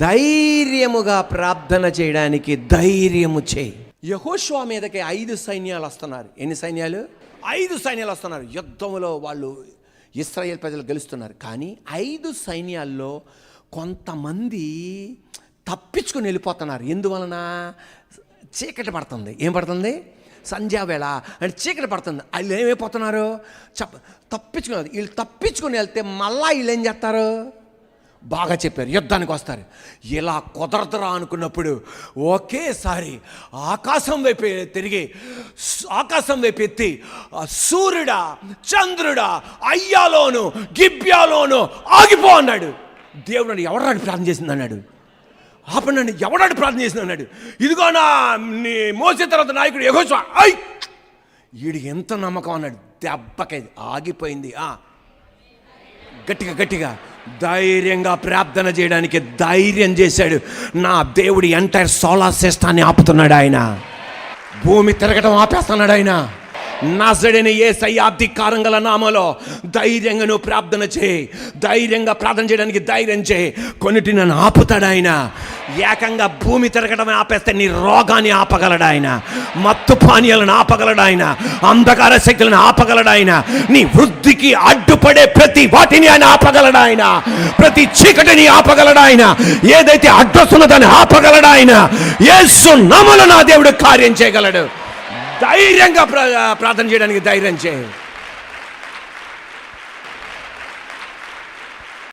ధైర్యముగా ప్రార్థన చేయడానికి ధైర్యము చేయి. యహోష్వా మీదకి ఐదు సైన్యాలు వస్తున్నారు. ఎన్ని సైన్యాలు? ఐదు సైన్యాలు వస్తున్నారు. యుద్ధంలో వాళ్ళు ఇస్రాయేల్ ప్రజలు గెలుస్తున్నారు. కానీ ఐదు సైన్యాల్లో కొంతమంది తప్పించుకుని వెళ్ళిపోతున్నారు. ఎందువలన? చీకటి పడుతుంది. ఏం పడుతుంది? సంధ్యావేళ అంటే చీకటి పడుతుంది. వాళ్ళు ఏమైపోతున్నారు? చెప్ప తప్పించుకుని వీళ్ళు తప్పించుకుని వెళ్తే మళ్ళీ వీళ్ళు ఏం చేస్తారు? బాగా చెప్పారు. యుద్ధానికి వస్తారు. ఇలా కుదరదురా అనుకున్నప్పుడు ఒకేసారి ఆకాశం వైపు తిరిగి ఆకాశం వైపు ఎత్తి సూర్యుడా చంద్రుడా అయ్యాలోను గిబ్యాలోను ఆగిపో అన్నాడు. దేవుడు అన్నాడు, ఎవరాడు ప్రార్థన చేసింది అన్నాడు. ఆపండి ఎవడాడు ప్రార్థన చేసింది అన్నాడు. ఇదిగో నా నీ మోసే తర్వాత నాయకుడు ఎగోచు ఐ! వీడికి ఎంత నమ్మకం అన్నాడు. దెబ్బకైంది ఆగిపోయింది. ఆ! గట్టిగా గట్టిగా. ధైర్యంగా ప్రార్థన చేయడానికి ధైర్యం చేశాడు. నా దేవుడి ఎంటైర్ సోలార్ సిస్టాన్ని ఆపుతున్నాడు ఆయన. భూమి తిరగటం ఆపేస్తున్నాడు ఆయన. నాసడని ఏ సయ్యాబ్దికారం గల నామలో ధైర్యంగా నువ్వు ప్రార్థన చేయి. ధైర్యంగా ప్రార్థన చేయడానికి ధైర్యం చేయి. కొన్నిటి నన్ను ఆపుతాడు ఆయన. ఏకంగా భూమి తిరగడం ఆపేస్తే నీ రోగాన్ని ఆపగలడు ఆయన మత్తు పానీయాలను ఆపగలడు ఆయన అంధకార శక్తులను ఆపగలడు ఆయన నీ వృద్ధికి అడ్డుపడే ప్రతి వాటిని ఆయన ఆపగలడు ఆయన ప్రతి చీకటిని ఆపగలడు ఆయన ఏదైతే అడ్డొస్తున్నదో దాన్ని ఆపగలడు ఆయన ఏసు నమల నా దేవుడు కార్యం చేయగలడు. ధైర్యంగా ప్రార్థన చేయడానికి ధైర్యం చేయండి